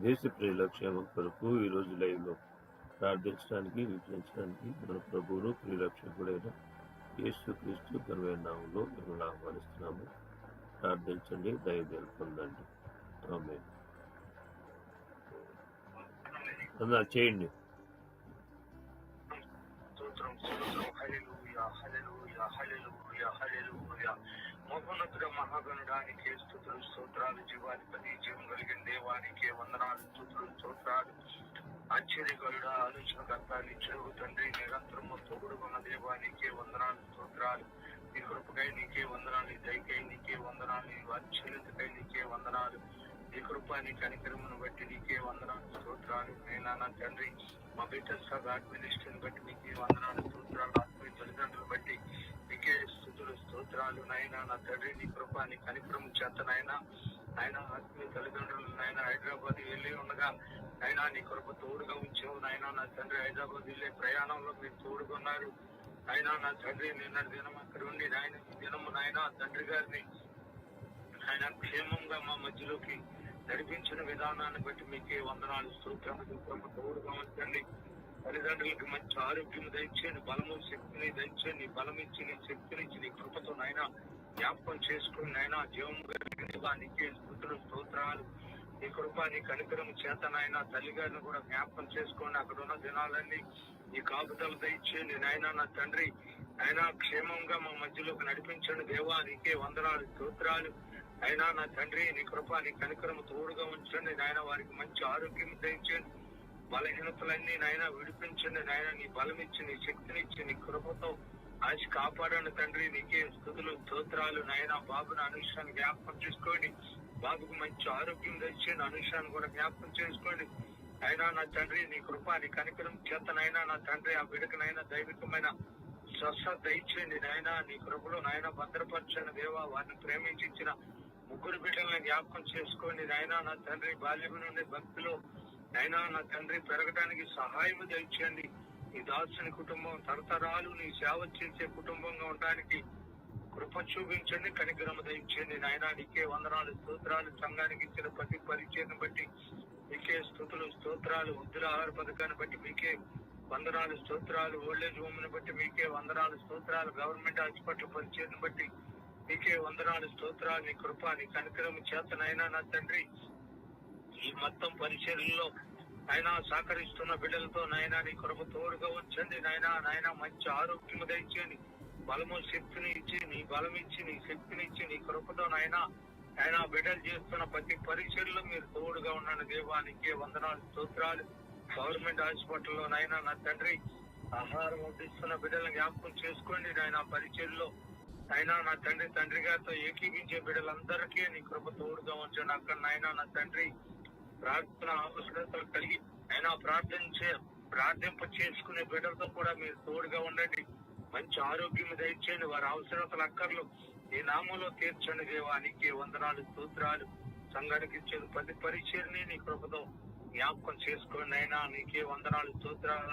దేశ ప్రజల క్షేమం కొరకు ఈరోజు లైవ్లో ప్రార్థించడానికి వీక్షించడానికి మన ప్రభువును ప్రియరక్షకుడైన యేసు క్రీస్తు ఘనమైన నామంలో మిమ్మల్ని ఆహ్వానిస్తున్నాము. ప్రార్థించండి దయదేలు పొందండి. ఆమె అందరూ చేయండి. స్తోత్రం స్తోత్రం. హల్లెలూయా హల్లెలూయా హల్లెలూయా హల్లెలూయా. మహోన్నతుడ మహాగణుడానికి స్థుతులు స్తోత్రాలు జీవాధిపతి జీవం కలిగిన దేవానికి వందనాలు స్థుతులు స్తోత్రాలు. ఆశ్చర్యకరుడ ఆలోచనకర్త నిత్యుడు తండ్రి నిరంతరము ఉన్న దేవానికి వందనాలు స్తోత్రాలు. నీ కృపకై నీకే వందనాలు నీ దయకై నీకే వందనాలు నీ వాత్సల్యతకై నీకే వందనాలు. నీ కృప నీ కనికరమును బట్టి నీకే వందనాలు స్తోత్రాలు. నేనా తండ్రి మా బిడ్డ సభ అడ్మినిస్ట్రేషన్ బట్టి నీకే వందనాలు స్తోత్రాలు ఆత్మీయ తల్లిదండ్రులు బట్టి నీకే స్థుతులు స్తోత్రాలు నాయన నా తండ్రి నీ కృప నీ కనికరము చేత నాయన ఆయన ఆత్మీయ తల్లిదండ్రులు నాయన హైదరాబాద్ వెళ్ళి ఉండగా ఆయన నీ కృప తోడుగా ఉంచావు. నాయన నా తండ్రి హైదరాబాద్ వెళ్ళే ప్రయాణంలో మీరు తోడుకున్నారు అయినా నా తండ్రి నిన్న దినం అక్కడ ఉండి నాయన ఈ దినము నాయన తండ్రి గారిని ఆయన క్షేమంగా మా మధ్యలోకి నడిపించిన విధానాన్ని బట్టి మీకే వందనాలు స్తోత్రాలు కృప తోడుగా ఉంచండి తల్లిదండ్రులకి మంచి ఆరోగ్యం దయచేయండి బలము శక్తిని దయచేయండి నీ బలం ఇచ్చి నీ శక్తినిచ్చి నీ కృపతో నాయన జ్ఞాపకం చేసుకుని నాయన జీవం కలిగిన నీకే స్థుతులు స్తోత్రాలు. నీ కృప నీ కనికరం చేత నాయన తల్లి గారిని కూడా జ్ఞాపకం చేసుకోండి అక్కడ ఉన్న దినాలన్నీ నీ కాపుదలు దయచేయండి నాయన నా తండ్రి. ఆయన క్షేమంగా మా మధ్యలోకి నడిపించండి దేవా నీకే వందనాలు స్తోత్రాలు. అయినా నా తండ్రి నీ కృప నీ కనికరము తోడుగా ఉంచండి. నాయన వారికి మంచి ఆరోగ్యం దయచేయండి. బలహీనతలన్నీ నాయన విడిపించండి నాయన నీ బలమిచ్చి నీ శక్తినిచ్చి నీ కృపతో ఆశ కాపాడండి తండ్రి. నీకే స్థుతులు స్తోత్రాలు నాయన. బాబుని అనుష్యాన్ని జ్ఞాపకం చేసుకోండి. బాబుకు మంచి ఆరోగ్యం తెచ్చండి అనుష్యాన్ని కూడా జ్ఞాపకం చేసుకోండి. అయినా నా తండ్రి నీ కృప నీ కనికరం చేత నాయన నా తండ్రి ఆ విడకనైనా దైవికమైన స్వస్థత దయచేయండి నాయన. నీ కృపలో నాయన భద్రపరచని దేవా. వారిని ప్రేమించిన ముగ్గురు బిడ్డలను జ్ఞాపకం చేసుకోండి నాయన. నా తండ్రి బాల్యం నుండి భక్తిలో నైనా నా తండ్రి పెరగడానికి సహాయం దయచేయండి. నీ దాసుని కుటుంబం తరతరాలు నీ సేవ చేసే కుటుంబంగా ఉండడానికి కృప చూపించండి కనికరమ దయచేయండి. నాయన నీకే వందనాలు స్తోత్రాలు. సంఘానికి ఇచ్చిన ప్రతి పరిచయం బట్టి మీకే స్థుతులు స్తోత్రాలు వృద్ధుల ఆహార పథకాన్ని బట్టి మీకే వందనాలు స్తోత్రాలు. ఓల్డేజ్ హోమ్ని బట్టి మీకే వందనాలు స్తోత్రాలు. గవర్నమెంట్ హాస్పిటల్ పరిచయం బట్టి మీకే వందనాలు స్తోత్రాలు. నీ కృప నీ కనికరం చేతనైనా నా తండ్రి ఈ మొత్తం పరిచర్యల్లో ఆయన సహకరిస్తున్న బిడ్డలతో నాయన నీ కొరకు తోడుగా ఉంచండి నాయన. నాయన మంచి ఆరోగ్యం దయచేయండి. బలము శక్తిని ఇచ్చి నీ బలం ఇచ్చి నీ శక్తిని ఇచ్చి నీ కృపతో నాయన ఆయన బిడ్డలు చేస్తున్న ప్రతి పరీక్షల్లో మీరు తోడుగా ఉన్న దేవానికి వందనాలు స్తోత్రాలు. గవర్నమెంట్ హాస్పిటల్లో నాయన నా తండ్రి ఆహారం వడ్డిస్తున్న బిడ్డలను జ్ఞాపకం చేసుకోండి. నాయన పరిచర్లో అయినా నా తండ్రి తండ్రి గారితో ఏకీపించే బిడ్డలందరికీ నీ కృప తోడుగా ఉంచండి. అక్కడ నాయన నా తండ్రి ప్రార్థన అవసరతలు కలిగి అయినా ప్రార్థించే ప్రార్థింప చేసుకునే బిడ్డలతో కూడా మీరు తోడుగా ఉండండి. మంచి ఆరోగ్యం దయచేయండి. వారి అవసరతలు అక్కర్లు. ఈ నామంలో తీర్చండి దేవానికి వందనాలు సూత్రాలు సంఘానికి ఇచ్చేది ప్రతి పరిచయని నీ కృపతో జ్ఞాపకం చేసుకోండి అయినా నీకే వందనాలు సూత్రాలు